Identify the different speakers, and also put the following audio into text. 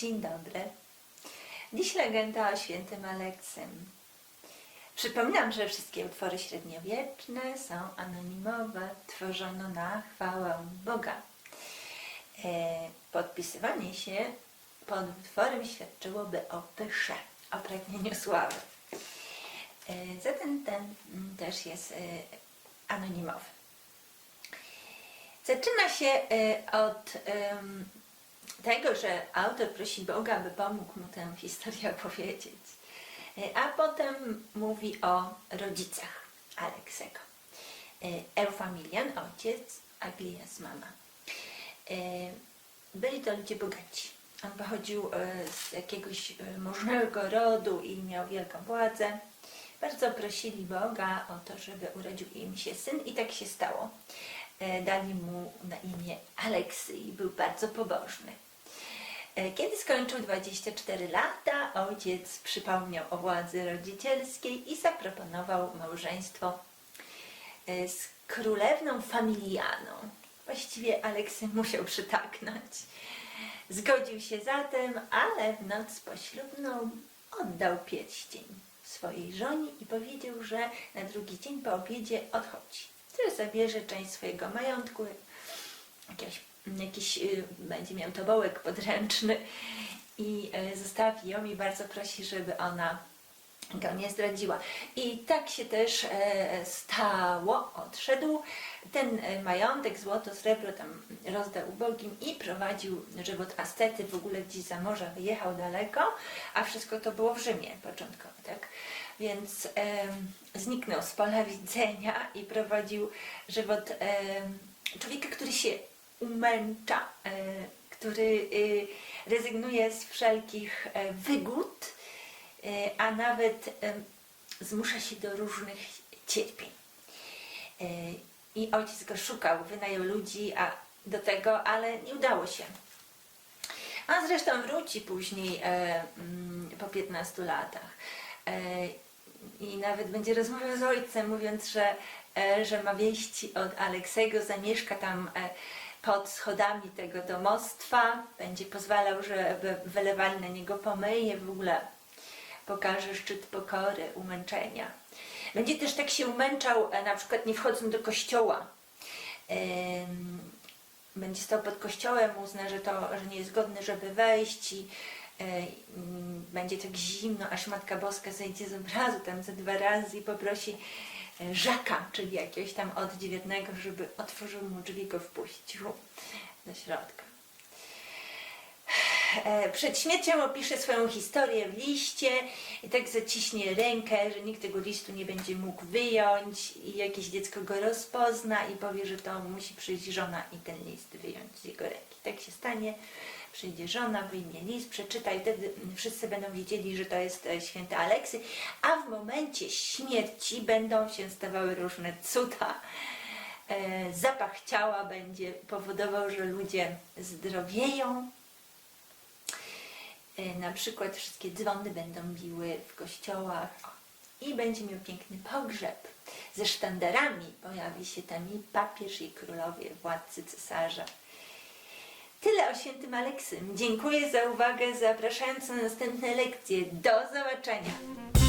Speaker 1: Dzień dobry. Dziś legenda o świętym Aleksym. Przypominam, że wszystkie utwory średniowieczne są anonimowe, tworzono na chwałę Boga. E, podpisywanie się pod utworem świadczyłoby o pysze, o pragnieniu sławy. E, zatem ten też jest e, anonimowy. Zaczyna się od tego, że autor prosi Boga, aby pomógł mu tę historię opowiedzieć. E, A potem mówi o rodzicach Aleksego. E, Eufamilian, ojciec, Aglias, mama. E, Byli to ludzie bogaci. On pochodził z jakiegoś możnego rodu i miał wielką władzę. Bardzo prosili Boga o to, żeby urodził im się syn i tak się stało. Dali mu na imię Aleksy i był bardzo pobożny. E, Kiedy skończył 24 lata, ojciec przypomniał o władzy rodzicielskiej i zaproponował małżeństwo e, z królewną Familianą. Właściwie Aleksy musiał przytaknąć. Zgodził się zatem, ale w noc poślubną oddał pierścień swojej żonie i powiedział, że na drugi dzień po obiedzie odchodzi. Że zabierze część swojego majątku, jakiś, jakiś y, będzie miał tobołek podręczny i y, zostawi ją i bardzo prosi, żeby ona go nie zdradziła. I tak się też e, stało. Odszedł ten e, majątek, złoto, srebro tam rozdał ubogim i prowadził żywot ascety, w ogóle gdzieś za morza wyjechał daleko, a wszystko to było w Rzymie początkowo, tak? Więc em, zniknął z pola widzenia i prowadził żywot em, człowieka, który się umęcza, e, który y, rezygnuje z wszelkich e, wygód, e, a nawet zmusza się do różnych cierpień. I ojciec go szukał, wynajął ludzi a do tego, ale nie udało się. A zresztą wróci później mm, po 15 latach. I nawet będzie rozmawiał z ojcem, mówiąc, że, że ma wieści od Aleksego, zamieszka tam pod schodami tego domostwa, będzie pozwalał, żeby wylewali na niego pomyje, w ogóle pokaże szczyt pokory, umęczenia. Będzie też tak się umęczał, e, na przykład nie wchodząc do kościoła. Będzie stał pod kościołem, uzna, że to że nie jest godny, żeby wejść i e, będzie tak zimno, aż Matka Boska zejdzie z obrazu tam ze dwa razy i poprosi Żaka, czyli jakiegoś tam oddziwietnego, żeby otworzył mu drzwi, go wpuścił do środka. E, Przed śmiercią opisze swoją historię w liście i tak zaciśnie rękę, że nikt tego listu nie będzie mógł wyjąć i jakieś dziecko go rozpozna i powie, że to musi przyjść żona i ten list wyjąć z jego ręki. Tak się stanie, przyjdzie żona, wyjmie list, przeczyta i wtedy wszyscy będą wiedzieli, że to jest e, święty Aleksy, a w momencie śmierci będą się stawały różne cuda. E, Zapach ciała będzie powodował, że ludzie zdrowieją, na przykład wszystkie dzwony będą biły w kościołach i będzie miał piękny pogrzeb ze sztandarami. Pojawi się tam i papież, i królowie, władcy cesarza. Tyle o świętym Aleksym. Dziękuję za uwagę, zapraszając na następne lekcje. Do zobaczenia!